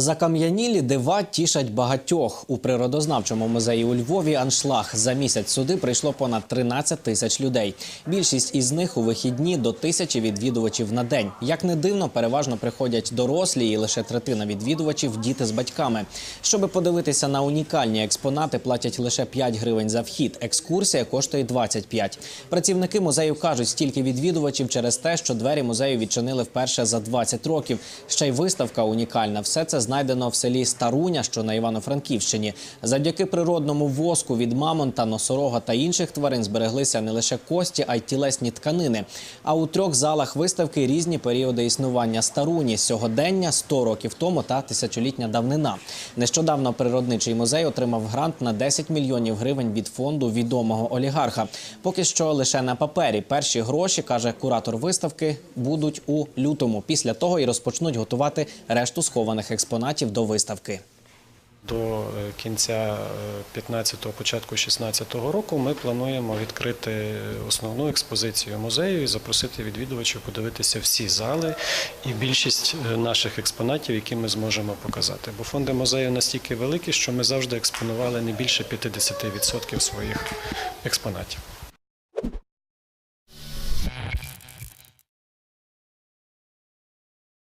Закам'янілі дива тішать багатьох. У природознавчому музеї у Львові аншлаг. За місяць сюди прийшло понад 13 тисяч людей. Більшість із них у вихідні до тисячі відвідувачів на день. Як не дивно, переважно приходять дорослі, і лише третина відвідувачів діти з батьками. Щоби подивитися на унікальні експонати, платять лише 5 гривень за вхід. Екскурсія коштує 25. Працівники музею кажуть, стільки відвідувачів через те, що двері музею відчинили вперше за 20 років. Ще й виставка унікальна. Все це знайдено в селі Старуня, що на Івано-Франківщині. Завдяки природному воску від мамонта, носорога та інших тварин збереглися не лише кості, а й тілесні тканини. А у трьох залах виставки різні періоди існування Старуні, сьогодення, 100 років тому та тисячолітня давнина. Нещодавно природничий музей отримав грант на 10 мільйонів гривень від фонду відомого олігарха. Поки що лише на папері. Перші гроші каже куратор виставки будуть у лютому. Після того і розпочнуть готувати решту схованих експонатів до виставки. До е, кінця 15-го, початку 16-го року ми плануємо відкрити основну експозицію музею і запросити відвідувачів подивитися всі зали і більшість е, наших експонатів, які ми зможемо показати. Бо фонди музею настільки великі, що ми завжди експонували не більше 50% своїх експонатів.